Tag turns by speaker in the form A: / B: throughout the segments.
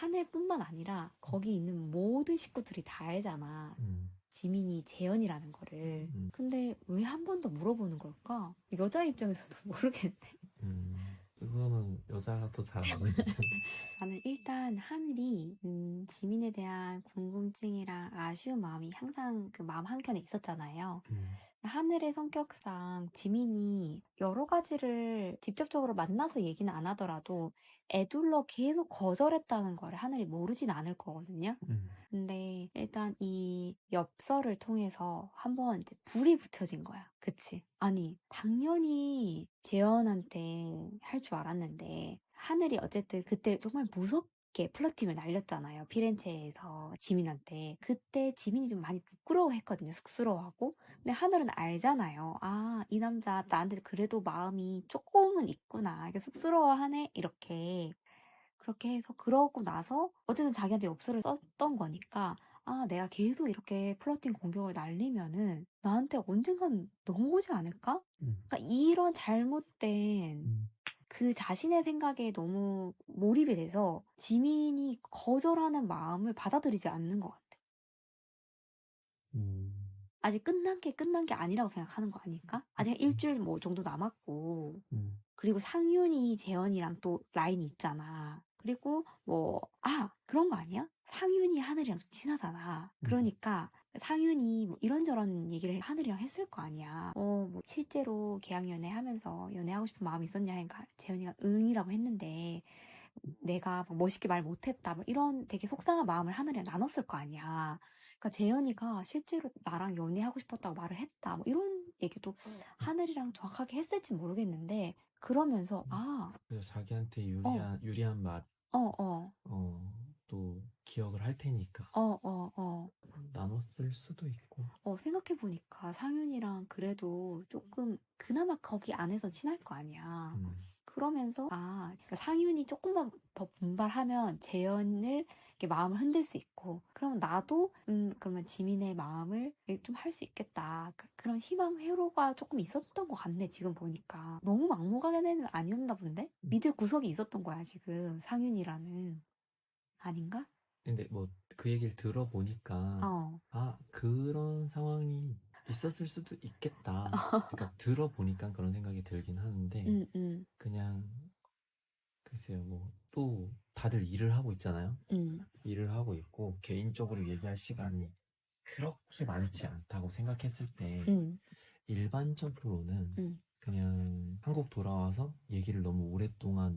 A: 하늘뿐만 아니라 거기 있는 모든 식구들이 다 알잖아.
B: 음,
A: 지민이 재현이라는 거를.
B: 음.
A: 근데 왜 한 번 더 물어보는 걸까? 여자 입장에서도 모르겠네.
B: 음. 그거는 여자가 더 잘 아는 거잖아.
A: 나는 일단 하늘이 음, 지민에 대한 궁금증이랑 아쉬운 마음이 항상 그 마음 한켠에 있었잖아요.
B: 음,
A: 하늘의 성격상 지민이 여러 가지를 직접적으로 만나서 얘기는 안 하더라도 애둘러 계속 거절했다는 거를 하늘이 모르진 않을 거거든요.
B: 음,
A: 근데 일단 이 엽서를 통해서 한번 이제 불이 붙여진 거야. 그치? 아니, 당연히 재현한테 할 줄 알았는데, 하늘이 어쨌든 그때 정말 무섭 게 플러팅을 날렸잖아요. 피렌체에서 지민한테. 그때 지민이 좀 많이 부끄러워 했거든요. 쑥스러워하고. 근데 하늘은 알잖아요. 아, 이 남자 나한테 그래도 마음이 조금 은 있구나. 이게 쑥스러워하네. 이렇게. 그렇게 해서 그러고 나서 어쨌든 자기한테 엽서를 썼던 거니까 아 내가 계속 이렇게 플러팅 공격을 날리면은 나한테 언젠간 넘어오지 않을까?
B: 음,
A: 그러니까 이런 잘못된
B: 음.
A: 그 자신의 생각에 너무 몰입이 돼서 지민이 거절하는 마음을 받아들이지 않는 것 같아.
B: 음,
A: 아직 끝난 게 끝난 게 아니라고 생각하는 거 아닐까? 아직 일주일 뭐 정도 남았고
B: 음,
A: 그리고 상윤이 재현이랑 또 라인이 있잖아. 그리고 뭐, 아, 그런 거 아니야? 상윤이 하늘이랑 좀 친하잖아.
B: 음.
A: 그러니까 상윤이 뭐 이런저런 얘기를 하늘이랑 했을 거 아니야. 어, 뭐 실제로 계약 연애 하면서 연애하고 싶은 마음이 있었냐 하니까 재현이가 응이라고 했는데 내가 막 멋있게 말 못했다. 뭐 이런 되게 속상한 마음을 하늘이랑 나눴을 거 아니야. 그러니까 재현이가 실제로 나랑 연애하고 싶었다고 말을 했다. 뭐 이런 얘기도 하늘이랑 정확하게 했을지 모르겠는데 그러면서 아,
B: 그래서 자기한테 유리한 유리한 말,
A: 어, 어,
B: 어, 또 기억을 할 테니까.
A: 어, 어, 어,
B: 나눴을 수도 있고.
A: 어, 생각해보니까 상윤이랑 그래도 조금 그나마 거기 안에서 친할 거 아니야.
B: 음,
A: 그러면서 아, 그러니까 상윤이 조금만 더 분발하면 재현을 마음을 흔들 수 있고, 그럼 나도 음 그러면 지민의 마음을 좀 할 수 있겠다. 그- 그런 희망 회로가 조금 있었던 것 같네 지금 보니까. 너무 막무가내는 아니었나 본데? 믿을 구석이 있었던 거야 지금. 상윤이라는. 아닌가?
B: 근데 뭐 그 얘기를 들어보니까
A: 어,
B: 아 그런 상황이 있었을 수도 있겠다. 그러니까 들어보니까 그런 생각이 들긴 하는데
A: 음, 음,
B: 그냥 글쎄요 뭐또 다들 일을 하고 있잖아요.
A: 음,
B: 일을 하고 있고 개인적으로 얘기할 시간이 그렇게 많지 않다고 생각했을 때
A: 음,
B: 일반적으로는
A: 음.
B: 그냥 한국 돌아와서 얘기를 너무 오랫동안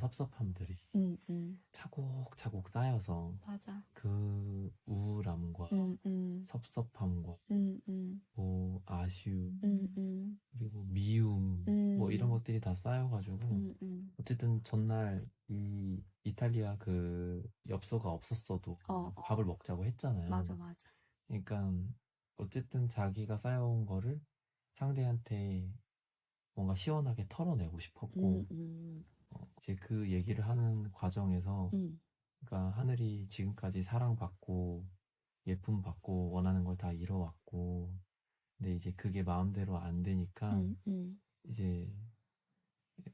B: 섭섭함들이
A: 음, 음,
B: 차곡차곡 쌓여서
A: 맞아.
B: 그 우울함과
A: 음, 음,
B: 섭섭함과
A: 음, 음,
B: 뭐 아쉬움
A: 음, 음,
B: 그리고 미움
A: 음.
B: 뭐 이런 것들이 다 쌓여가지고
A: 음, 음.
B: 어쨌든 전날 이 이탈리아 그 엽서가 없었어도
A: 어, 어.
B: 밥을 먹자고 했잖아요.
A: 맞아, 맞아.
B: 그러니까 어쨌든 자기가 쌓여온 거를 상대한테 뭔가 시원하게 털어내고 싶었고
A: 음, 음,
B: 어, 이제 그 얘기를 하는 과정에서
A: 음,
B: 그러니까 하늘이 지금까지 사랑받고 예쁨 받고 원하는 걸 다 이뤄왔고 근데 이제 그게 마음대로 안 되니까
A: 음, 음,
B: 이제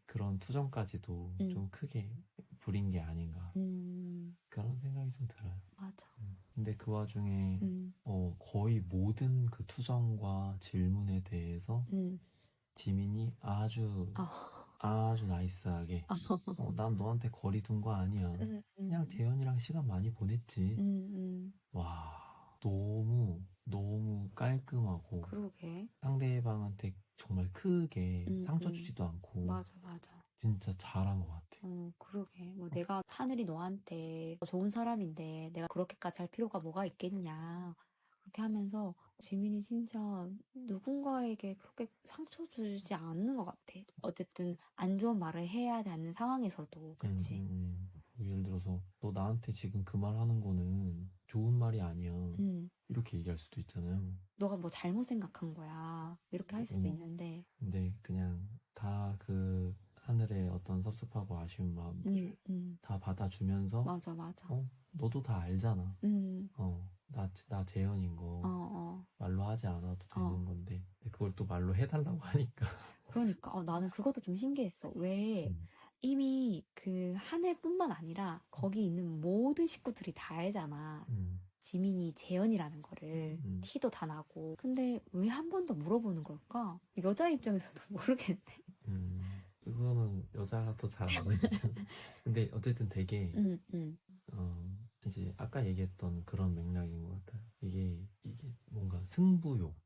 B: 그런 투정까지도
A: 음.
B: 좀 크게 부린 게 아닌가
A: 음,
B: 그런 생각이 좀 들어요.
A: 맞아.
B: 근데 그 와중에
A: 음,
B: 어, 거의 모든 그 투정과 질문에 대해서
A: 음,
B: 지민이 아주
A: 아,
B: 아주 나이스하게
A: 아,
B: 어, 난 너한테 거리 둔 거 아니야.
A: 음,
B: 그냥 재현이랑 시간 많이 보냈지.
A: 음, 음,
B: 와 너무 너무 깔끔하고
A: 그러게.
B: 상대방한테 정말 크게
A: 음,
B: 상처
A: 음.
B: 주지도 않고
A: 맞아, 맞아.
B: 진짜 잘한 것 같아.
A: 어, 그러게. 뭐 내가 하늘이 너한테 좋은 사람인데 내가 그렇게까지 할 필요가 뭐가 있겠냐. 그렇게 하면서 지민이 진짜 누군가에게 그렇게 상처 주지 않는 것 같아. 어쨌든 안 좋은 말을 해야 되는 상황에서도. 그치?
B: 음, 음. 예를 들어서 너 나한테 지금 그 말 하는 거는 좋은 말이 아니야.
A: 음.
B: 이렇게 얘기할 수도 있잖아요.
A: 너가 뭐 잘못 생각한 거야. 이렇게 할 수도
B: 음.
A: 있는데.
B: 근데 그냥 다 그 하늘의 어떤 섭섭하고 아쉬운 마음
A: 음, 음.
B: 다 받아주면서
A: 맞아, 맞아.
B: 어 너도 다 알잖아.
A: 음,
B: 어 나 나 재현인 거
A: 어, 어.
B: 말로 하지 않아도 되는
A: 어.
B: 건데 근데 그걸 또 말로 해달라고 하니까.
A: 그러니까 어, 나는 그것도 좀 신기했어. 왜
B: 음.
A: 이미 그 하늘뿐만 아니라 거기 있는 모든 식구들이 다 알잖아.
B: 음,
A: 지민이 재현이라는 거를
B: 음.
A: 티도 다 나고. 근데 왜 한 번 더 물어보는 걸까? 여자 입장에서도 모르겠네.
B: 음, 그거는 여자가 더잘 알잖아. 근데 어쨌든 되게
A: 응, 응,
B: 어, 이제 아까 얘기했던 그런 맥락인 것 같아요. 이게 뭔가 승부욕,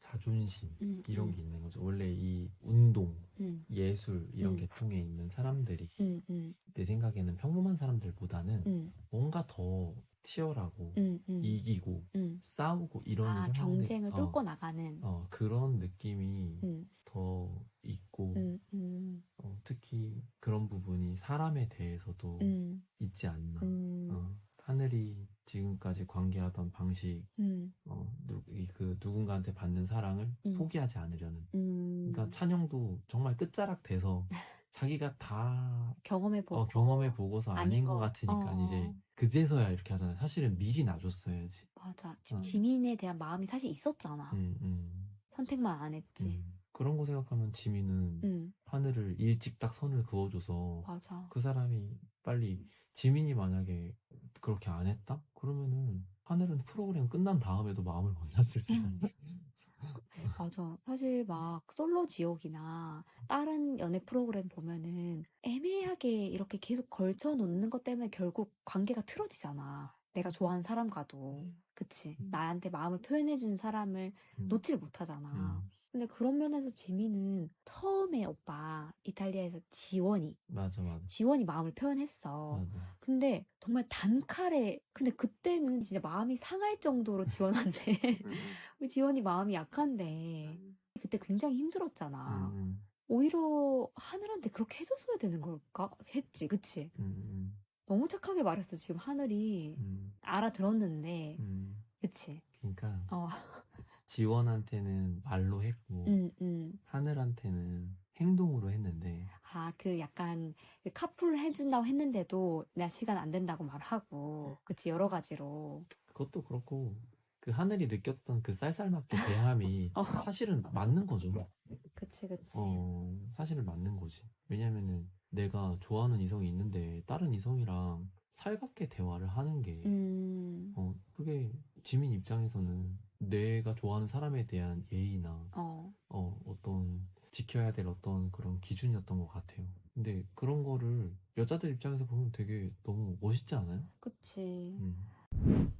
B: 자존심
A: 응,
B: 이런
A: 응,
B: 게 있는 거죠. 원래 이 운동,
A: 응,
B: 예술 이런
A: 음.
B: 계통에 있는 사람들이
A: 응, 응,
B: 내 생각에는 평범한 사람들보다는
A: 응,
B: 뭔가 더 치열하고
A: 응, 응,
B: 이기고
A: 응.
B: 싸우고 이런
A: 아, 경쟁을
B: 어,
A: 뚫고 나가는.
B: 어, 그런 느낌이
A: 응,
B: 더 있고
A: 응, 응,
B: 어, 특히 그런 부분이 사람에 대해서도
A: 응,
B: 있지 않나.
A: 응,
B: 어, 하늘이 지금까지 관계하던 방식,
A: 응,
B: 어, 누, 이 그 누군가한테 받는 사랑을
A: 음.
B: 포기하지 않으려는.
A: 응.
B: 그러니까 찬영도 정말 끝자락 돼서 자기가 다
A: 경험해보고.
B: 어, 경험해 보고서 아닌 것
A: 거.
B: 같으니까
A: 어.
B: 이제 그제서야 이렇게 하잖아요. 사실은 미리 놔줬어야지.
A: 맞아. 지,
B: 어.
A: 지민에 대한 마음이 사실 있었잖아.
B: 음, 음,
A: 선택만 안 했지.
B: 음. 그런 거 생각하면 지민은
A: 응,
B: 하늘을 일찍 딱 선을 그어줘서
A: 맞아.
B: 그 사람이 빨리 지민이 만약에 그렇게 안 했다? 그러면은 하늘은 프로그램 끝난 다음에도 마음을 못 놨을 수가 있어.
A: 맞아. 사실 막 솔로 지옥이나 다른 연애 프로그램 보면은 애매하게 이렇게 계속 걸쳐 놓는 것 때문에 결국 관계가 틀어지잖아. 내가 좋아하는 사람과도. 그치.
B: 음.
A: 나한테 마음을 표현해준 사람을
B: 음.
A: 놓질 못하잖아.
B: 음,
A: 근데 그런 면에서 지민은 처음에 오빠 이탈리아에서 지원이,
B: 맞아, 맞아.
A: 지원이 마음을 표현했어.
B: 맞아.
A: 근데 정말 단칼에, 근데 그때는 진짜 마음이 상할 정도로 지원한데, 우리 지원이 마음이 약한데, 그때 굉장히 힘들었잖아.
B: 음,
A: 오히려 하늘한테 그렇게 해줬어야 되는 걸까? 했지, 그치?
B: 음, 음,
A: 너무 착하게 말했어, 지금 하늘이.
B: 음,
A: 알아들었는데,
B: 음.
A: 그치?
B: 그러니까
A: 어,
B: 지원한테는 말로 했고
A: 응, 응.
B: 하늘한테는 행동으로 했는데
A: 아, 그 약간 그 카풀 해준다고 했는데도 나 시간 안 된다고 말하고, 그치, 여러 가지로.
B: 그것도 그렇고 그 하늘이 느꼈던 그 쌀쌀맞게 대함이
A: 어.
B: 사실은 맞는 거죠.
A: 그치, 그치.
B: 어, 사실은 맞는 거지. 왜냐면은 내가 좋아하는 이성이 있는데 다른 이성이랑 살갑게 대화를 하는 게
A: 음,
B: 어, 그게 지민 입장에서는 내가 좋아하는 사람에 대한 예의나
A: 어,
B: 어, 어떤 지켜야 될 어떤 그런 기준이었던 것 같아요. 근데 그런 거를 여자들 입장에서 보면 되게 너무 멋있지 않아요?
A: 그치.
B: 음.